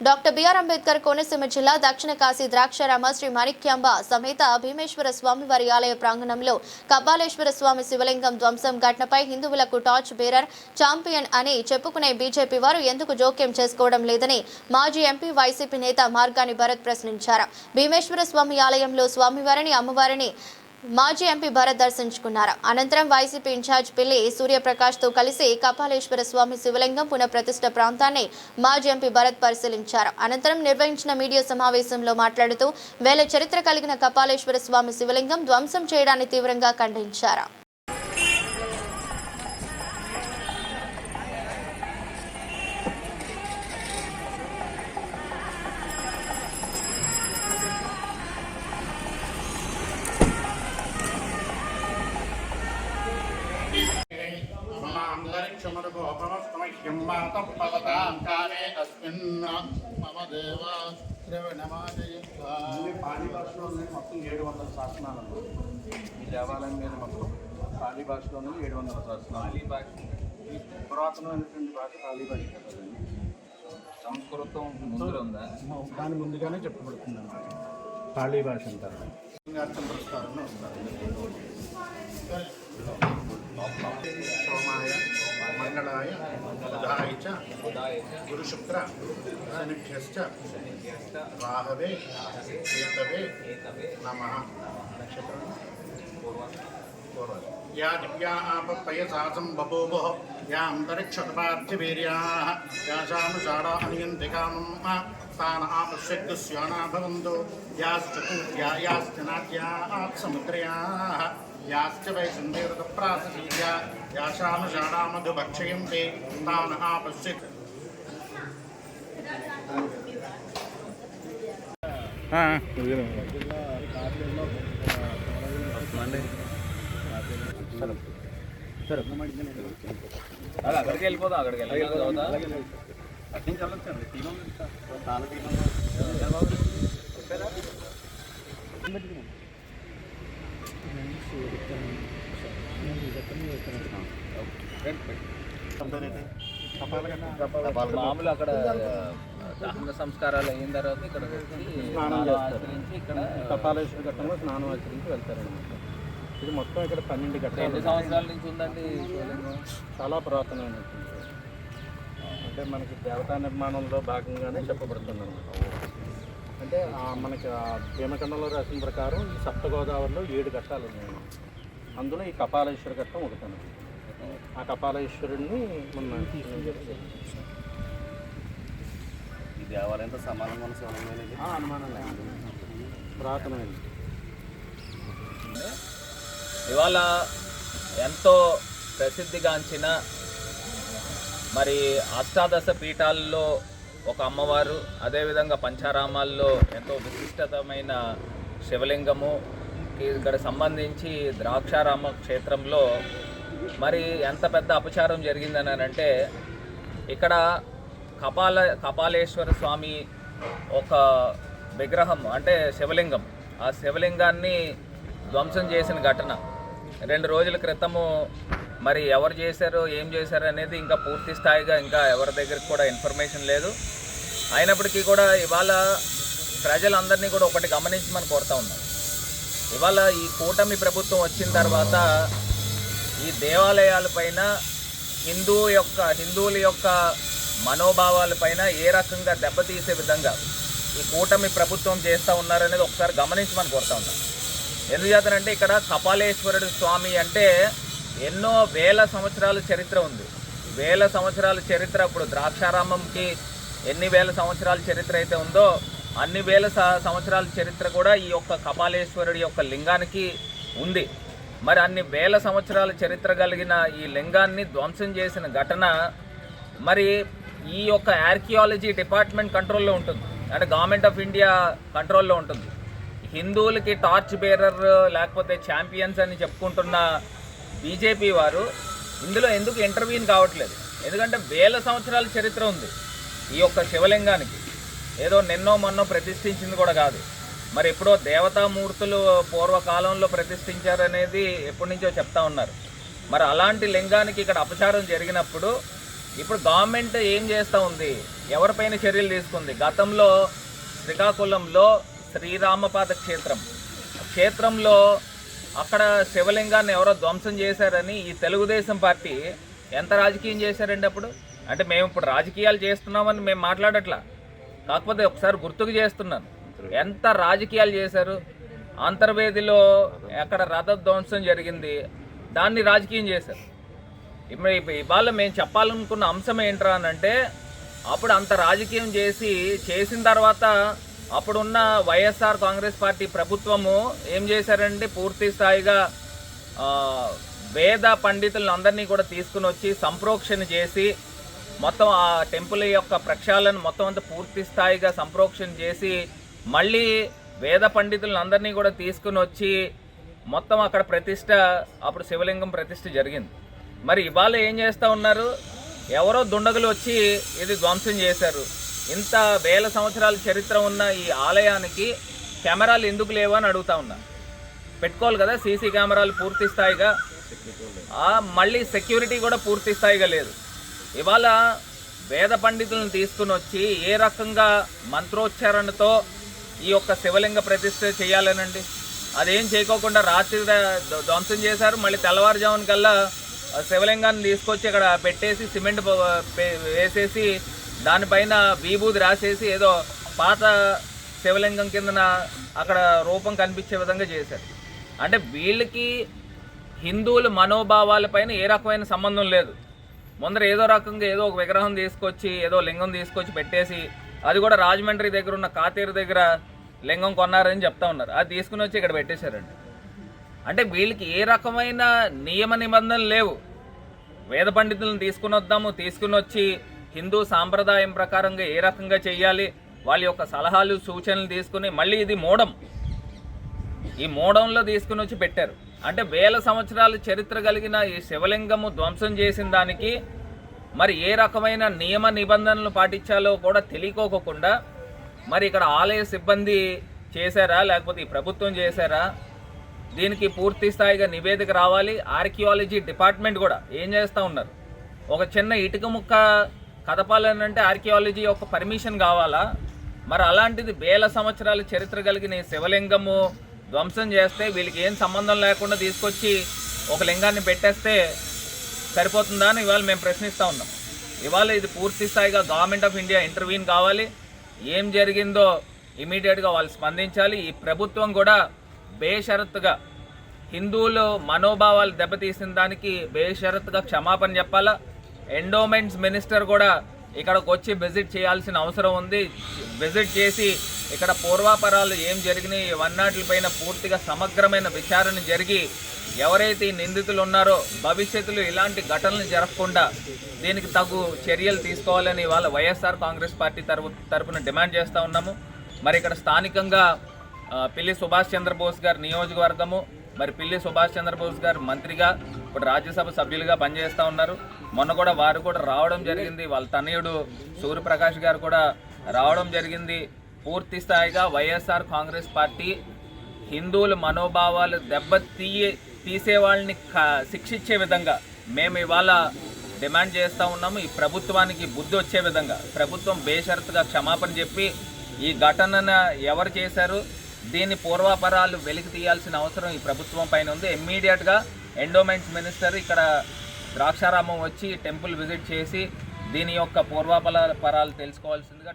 Doctor BR Ambedkar Konaseema జిల్లా దక్షిణ కాశీ ద్రాక్షారామ శ్రీ మాణిక్యాంబ సమేత భీమేశ్వర స్వామి వారి ఆలయ ప్రాంగణంలో కబ్బాలేశ్వర స్వామి శివలింగం ధ్వంసం ఘటనపై హిందువులకు టార్చ్ బేరర్ ఛాంపియన్ అని చెప్పుకునే బీజేపీ వారు ఎందుకు జోక్యం చేసుకోవడం లేదని మాజీ ఎంపీ వైసీపీ నేత మార్గాని భరత్ ప్రశ్నించారు. భీమేశ్వర స్వామి ఆలయంలో స్వామివారిని అమ్మవారిని మాజీ ఎంపీ భరత్ దర్శించుకున్నారు. అనంతరం వైసీపీ ఇన్ఛార్జ్ పిల్లి సూర్యప్రకాష్తో కలిసి కపాలేశ్వర స్వామి శివలింగం పునఃప్రతిష్ఠ ప్రాంతాన్ని మాజీ ఎంపీ భరత్ పరిశీలించారు. అనంతరం నిర్వహించిన మీడియా సమావేశంలో మాట్లాడుతూ వేల చరిత్ర కలిగిన కపాలేశ్వర స్వామి శివలింగం ధ్వంసం చేయడాన్ని తీవ్రంగా ఖండించారు. ममान्तरिक्षमरुभोपमस्तमह्यं मातं भवतां काले अस्मिन् मम देव శ్రవణమాజయత్వా పాళీ భాషలో ఉన్నాయి మొత్తం ఏడు వందల శాసనాలు ఈ దేవాలయం మీద మొత్తం పాళీ భాషలో ఉన్నాయి ఏడు వందల శాసనాలు పాళీ భాష ఈ పురాతనమైనటువంటి భాష పాళీ భాష కదండి సంస్కృతం ముందు ఉందా దాని ముందుగానే చెప్పబడుతుంది అన్నమాట పాళీ భాష అంటారు అర్థం పురస్కారంలో వస్తారు సోమాయ मङ्गलाय बुधाय च, गुरुशुक्र शनिभ्यश्च राहवे केतवे नमः। या दिव्या आपपयसासं बभूवुः, या अन्तरिक्षतपार्थिवीर्याः यासानुषाढा अनियन्तिकामम् तान् आपश्यग्स्याणा भवन्तु याश्च पूज्या, याश्च नाट्या आत्समुद्रयाः याश्च वै सन्धिवृतप्राससीया യാശാമ ഷാണാമഘ ഭക്ഷയം തേ താനഹ പശ്യത് ആ అక్కడికి వెళ్ళిపోదాం అక్కడికి వెళ్ళిపోతా అక్కడి నుంచి వెళ్ళొచ్చండి తీమం తాళ తీమం మామూలు అక్కడ దహన సంస్కారాలు అయిన తర్వాత ఇక్కడ స్నానం. ఆచరించి ఇక్కడ కపాలేశ్వర ఘట్టంలో స్నానం ఆచరించి వెళ్తారనమాట ఇది మొత్తం ఇక్కడ పన్నెండు ఘట్టాలు సంవత్సరాల నుంచి ఉందండి చాలా పురాతనమైనటువంటి అంటే మనకి దేవతా నిర్మాణంలో భాగంగానే చెప్పబడుతుంది అనమాట అంటే మనకి ఆ భీమఖండంలో రాసిన ప్రకారం ఈ సప్త గోదావరిలో ఏడు ఘట్టాలు ఉన్నాయి అందులో ఈ కపాలేశ్వర ఘట్టం ఒకటి అన్నమాట. ఆ కపాలేశ్వరుడిని మొన్న ఈ దేవాలయంతో సమానంగా ఉన్న శివలింగం అనుమానం లేదు పురాతనమైనది. ఇవాళ ఎంతో ప్రసిద్ధిగాంచిన మరి అష్టాదశ పీఠాల్లో ఒక అమ్మవారు అదేవిధంగా పంచారామాల్లో ఎంతో విశిష్టతమైన శివలింగము ఇక్కడ సంబంధించి ద్రాక్షారామ క్షేత్రంలో మరి ఎంత పెద్ద అపచారం జరిగిందని అంటే ఇక్కడ కపాల కపాలేశ్వర స్వామి ఒక విగ్రహం అంటే శివలింగం. ఆ శివలింగాన్ని ధ్వంసం చేసిన ఘటన. రెండు రోజుల క్రితము మరి ఎవరు చేశారు ఏం చేశారు అనేది ఇంకా పూర్తి స్థాయిగా ఇంకా ఎవరి దగ్గరికి కూడా ఇన్ఫర్మేషన్ లేదు. అయినప్పటికీ కూడా ఇవాళ ప్రజలందరినీ కూడా ఒకటి గమనించమని కోరుతా ఉన్నాం. ఇవాళ ఈ కూటమి ప్రభుత్వం వచ్చిన తర్వాత ఈ దేవాలయాలపైన హిందూ యొక్క హిందువుల యొక్క మనోభావాలపైన ఏ రకంగా దెబ్బతీసే విధంగా ఈ కూటమి ప్రభుత్వం చేస్తూ ఉన్నారనేది ఒకసారి గమనించమని కోరుతా ఉన్నాం. ఎందుచేతనంటే ఇక్కడ కపాలేశ్వరుడు స్వామి అంటే ఎన్నో వేల సంవత్సరాల చరిత్ర ఉంది. వేల సంవత్సరాల చరిత్ర ఇప్పుడు ద్రాక్షారామంకి ఎన్ని వేల సంవత్సరాల చరిత్ర అయితే ఉందో అన్ని వేల సంవత్సరాల చరిత్ర కూడా ఈ యొక్క కపాలేశ్వరుడి యొక్క లింగానికి ఉంది. మరి అన్ని వేల సంవత్సరాల చరిత్ర కలిగిన ఈ లింగాన్ని ధ్వంసం చేసిన ఘటన మరి ఈ యొక్క ఆర్కియాలజీ డిపార్ట్మెంట్ కంట్రోల్లో ఉంటుంది. అంటే గవర్నమెంట్ ఆఫ్ ఇండియా కంట్రోల్లో ఉంటుంది. హిందువులకి టార్చ్ బేరర్ లేకపోతే ఛాంపియన్స్ అని చెప్పుకుంటున్న బీజేపీ వారు ఇందులో ఎందుకు ఇంటర్వ్యూని కావట్లేదు? ఎందుకంటే వేల సంవత్సరాల చరిత్ర ఉంది ఈ యొక్క శివలింగానికి. ఏదో నిన్నో మొన్నో ప్రతిష్ఠించింది కూడా కాదు. మరి ఎప్పుడో దేవతామూర్తులు పూర్వకాలంలో ప్రతిష్ఠించారనేది ఎప్పటి నుంచో చెప్తా ఉన్నారు. మరి అలాంటి లింగానికి ఇక్కడ అపచారం జరిగినప్పుడు ఇప్పుడు గవర్నమెంట్ ఏం చేస్తూ ఉంది? ఎవరిపైన చర్యలు తీసుకుంది? గతంలో శ్రీకాకుళంలో శ్రీరామపాద క్షేత్రం. క్షేత్రంలో అక్కడ శివలింగాన్ని ఎవరో ధ్వంసం చేశారని ఈ తెలుగుదేశం పార్టీ ఎంత రాజకీయం చేశారండి అప్పుడు? అంటే మేము ఇప్పుడు రాజకీయాలు చేస్తున్నామని మేము మాట్లాడట్లా? కాకపోతే ఒకసారి గుర్తుకు చేస్తున్నాను. ఎంత రాజకీయాలు చేశారు? అంతర్వేదిలో అక్కడ రథధ్వంసం జరిగింది? దాన్ని రాజకీయం చేశారు. ఇప్పుడు ఇవాళ మేము చెప్పాలనుకున్న అంశం ఏంట్రా అని అంటే అప్పుడు అంత రాజకీయం చేసి చేసిన తర్వాత అప్పుడున్న వైఎస్ఆర్ కాంగ్రెస్ పార్టీ ప్రభుత్వము ఏం చేశారంటే పూర్తి స్థాయిగా వేద పండితులను అందరినీ కూడా తీసుకుని వచ్చి సంప్రోక్షణ చేసి మొత్తం ఆ టెంపుల్ యొక్క ప్రక్షాళన మొత్తం అంతా పూర్తి స్థాయిగా సంప్రోక్షణ చేసి మళ్ళీ వేద పండితులను అందరినీ కూడా తీసుకుని వచ్చి మొత్తం అక్కడ ప్రతిష్ట అప్పుడు శివలింగం ప్రతిష్ట జరిగింది. మరి ఇవాళ ఏం చేస్తూ ఉన్నారు? ఎవరో దుండగులు వచ్చి ఇది ధ్వంసం చేశారు. ఇంత వేల సంవత్సరాల చరిత్ర ఉన్న ఈ ఆలయానికి కెమెరాలు ఎందుకు లేవు అని అడుగుతా ఉన్నా. పెట్టుకోవాలి కదా సీసీ కెమెరాలు పూర్తి స్థాయిగా. మళ్ళీ సెక్యూరిటీ కూడా పూర్తి స్థాయిగా లేదు. ఇవాళ వేద పండితులను తీసుకుని వచ్చి ఏ రకంగా మంత్రోచ్చారణతో ఈ యొక్క శివలింగ ప్రతిష్ట చేయాలనండి? అదేం చేయకోకుండా రాత్రి ధ్వంసం చేశారు మళ్ళీ తెల్లవారుజామున కల్లా శివలింగాన్ని తీసుకొచ్చి ఇక్కడ పెట్టేసి సిమెంట్ వేసేసి దానిపైన విభూది రాసేసి ఏదో పాత శివలింగం కిందన అక్కడ రూపం కనిపించే విధంగా చేశారు. అంటే వీళ్ళకి హిందువుల మనోభావాలపైన ఏ రకమైన సంబంధం లేదు. ముందర ఏదో రకంగా ఏదో ఒక విగ్రహం తీసుకొచ్చి ఏదో లింగం తీసుకొచ్చి పెట్టేసి అది కూడా రాజమండ్రి దగ్గర ఉన్న కాతేరు దగ్గర లింగం కొన్నారని చెప్తా ఉన్నారు. అది తీసుకుని వచ్చి ఇక్కడ పెట్టేశారండి. అంటే వీళ్ళకి ఏ రకమైన నియమ నిబంధనలు లేవు. వేద పండితులను తీసుకుని వద్దాము తీసుకుని వచ్చి హిందూ సాంప్రదాయం ప్రకారంగా ఏ రకంగా చేయాలి వాళ్ళ యొక్క సలహాలు సూచనలు తీసుకుని మళ్ళీ ఇది మూడం. ఈ మూడంలో తీసుకుని వచ్చి పెట్టారు. అంటే వేల సంవత్సరాల చరిత్ర కలిగిన ఈ శివలింగము ధ్వంసం చేసిన దానికి మరి ఏ రకమైన నియమ నిబంధనలు పాటించాలో కూడా తెలియకోకుండా మరి ఇక్కడ ఆలయ సిబ్బంది చేశారా? లేకపోతే ఈ ప్రభుత్వం చేశారా? దీనికి పూర్తి స్థాయిగా నివేదిక రావాలి. ఆర్కియాలజీ డిపార్ట్మెంట్ కూడా ఏం చేస్తూ ఉన్నారు? ఒక చిన్న ఇటుక ముక్క కథపాలనంటే ఆర్కియాలజీ యొక్క పర్మిషన్ కావాలా? మరి అలాంటిది వేల సంవత్సరాల చరిత్ర కలిగిన ఈ శివలింగము ధ్వంసం చేస్తే వీళ్ళకి ఏం సంబంధం లేకుండా తీసుకొచ్చి ఒక లింగాన్ని పెట్టేస్తే సరిపోతుందా అని ఇవాళ మేము ప్రశ్నిస్తూ ఉన్నాం. ఇవాళ ఇది పూర్తి స్థాయిగా గవర్నమెంట్ ఆఫ్ ఇండియా ఇంటర్వ్యూన్ కావాలి. ఏం జరిగిందో ఇమీడియట్గా వాళ్ళు స్పందించాలి. ఈ ప్రభుత్వం కూడా బేషరత్తుగా హిందువులు మనోభావాలు దెబ్బతీసిన దానికి బేషరత్తుగా క్షమాపణ చెప్పాలా? ఎండోమెంట్స్ మినిస్టర్ కూడా ఇక్కడికి వచ్చి విజిట్ చేయాల్సిన అవసరం ఉంది. విజిట్ చేసి ఇక్కడ పూర్వాపరాలు ఏం జరిగినాయి? వన్నాటిపైన పూర్తిగా సమగ్రమైన విచారణ జరిగి ఎవరైతే ఈ నిందితులు ఉన్నారో భవిష్యత్తులో ఇలాంటి ఘటనలు జరగకుండా దీనికి తగు చర్యలు తీసుకోవాలని వాళ్ళ వైఎస్ఆర్ కాంగ్రెస్ పార్టీ తరపు తరపున డిమాండ్ చేస్తూ ఉన్నాము. మరి ఇక్కడ స్థానికంగా పిల్లి సుభాష్ చంద్రబోస్ గారి నియోజకవర్గము మరి పిల్లి సుభాష్ చంద్రబోస్ గారు మంత్రిగా ఇప్పుడు రాజ్యసభ సభ్యులుగా పనిచేస్తూ ఉన్నారు. మొన్న కూడా వారు కూడా రావడం జరిగింది. వాళ్ళ తనయుడు సూర్యప్రకాష్ గారు కూడా రావడం జరిగింది. పూర్తి స్థాయిగా వైఎస్ఆర్ కాంగ్రెస్ పార్టీ హిందువుల మనోభావాలు దెబ్బ తీయ తీసే వాళ్ళని శిక్షించే విధంగా మేము ఇవాళ డిమాండ్ చేస్తూ ఉన్నాము. ఈ ప్రభుత్వానికి బుద్ధి వచ్చే విధంగా ప్రభుత్వం బేషరతుగా క్షమాపణ చెప్పి ఈ ఘటనను ఎవరు చేశారు దీని పూర్వాపరాలు వెలికి తీయాల్సిన అవసరం ఈ ప్రభుత్వం పైన ఉంది. ఇమ్మీడియట్గా ఎండోమెంట్స్ మినిస్టర్ ఇక్కడ ద్రాక్షారామం వచ్చి టెంపుల్ విజిట్ చేసి దీని యొక్క పూర్వాపరాలు తెలుసుకోవాల్సిందిగా